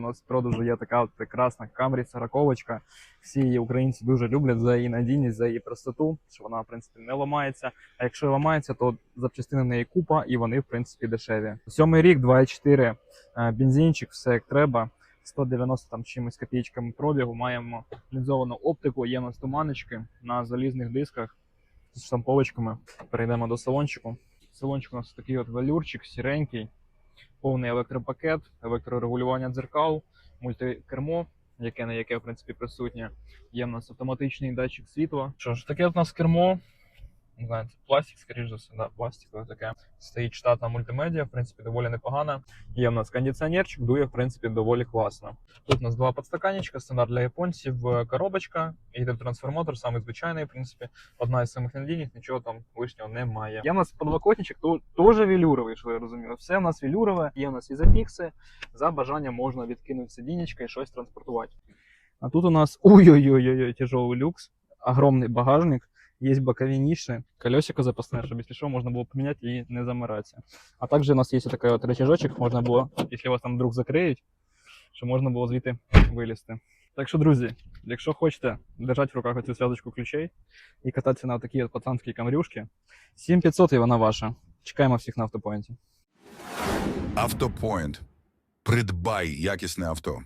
У нас в продажу є така от прекрасна Камрі сороковочка. Всі її українці дуже люблять за її надійність, за її простоту, що вона в принципі не ламається. А якщо ламається, то запчастини в неї купа, і вони в принципі дешеві. Сьомий рік, 2,4 е, бензинчик, все як треба. 190 там чимось копійками пробігу. Маємо лінзовану оптику, є у нас туманочки на залізних дисках з штамповочками. Перейдемо до салончику. Салончик у нас такий от валюрчик, сіренький, повний електропакет, електрорегулювання дзеркал, мультикермо, яке на яке в принципі присутнє. Є в нас автоматичний датчик світла. Що ж, таке в нас кермо. Не знаю, це пластик, скоріш за все, да, пластикове таке. Стоїть штатна мультимедіа, в принципі, доволі непогана. Є в нас кондиціонерчик, дує, в принципі, доволі класно. Тут у нас два підстаканничка, стандарт для японців, е, коробочка, гідротрансформатор, самий звичайний, в принципі, одна із самих надійних, нічого там лишнього немає. Є в нас подлокотничок, то теж велюровий, що я розумію. Все в нас велюрове, є в нас і зафікси. За бажанням можна відкинути сидінечко і щось транспортувати. А тут у нас ой-ой-ой, тяжелый люкс, огромный багажник, есть боковые ниши, колесико запасное, чтобы если что, можно было поменять и не замираться. А также у нас есть вот такой вот рычажочек, можно було, якщо вас там вдруг закриють, що можна було звідти вилізти. Так що, друзі, якщо хочете держати в руках цю зв'язочку ключей і кататися на такі от пацанські камрюшки, 7500 і вона ваша. Чекаємо всіх на автопоінті. Автопоінт. Придбай якісне авто.